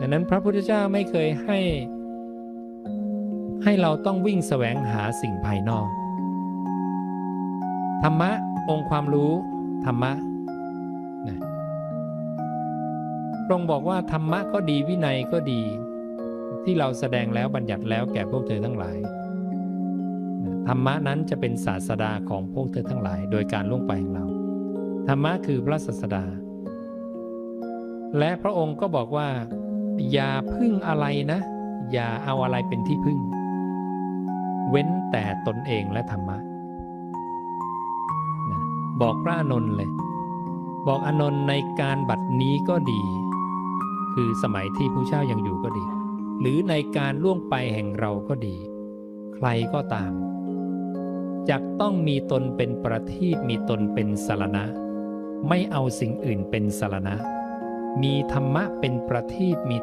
ดังนั้นพระพุทธเจ้าไม่เคยให้ ให้เราต้องวิ่งแสวงหาสิ่งภายนอก ธรรมะองค์ความรู้ ธรรมะนะพระองค์บอกว่าธรรมะก็ดีวินัยก็ดี ที่เราแสดงแล้วบัญญัติแล้วแก่พวกเธอทั้งหลายธรรมะนั้นจะเป็นศาสดาของพวกเธอทั้งหลาย โดยการล่วงไปของเรา ธรรมะคือพระศาสดา และพระองค์ก็บอกว่า อย่าพึ่งอะไรนะ อย่าเอาอะไรเป็นที่พึ่ง เว้นแต่ตนเองและธรรมะบอกพระอนนท์เลย บอกอนนท์ในการบัดนี้ก็ดี คือสมัยที่ผู้เช่ายังอยู่ก็ดี หรือในการล่วงไปแห่งเราก็ดี ใครก็ตามจักต้องมีตนเป็นประทีปมีตนเป็นสารณะ ไม่เอาสิ่งอื่นเป็นสารณะ มีธรรมะเป็นประทีปมี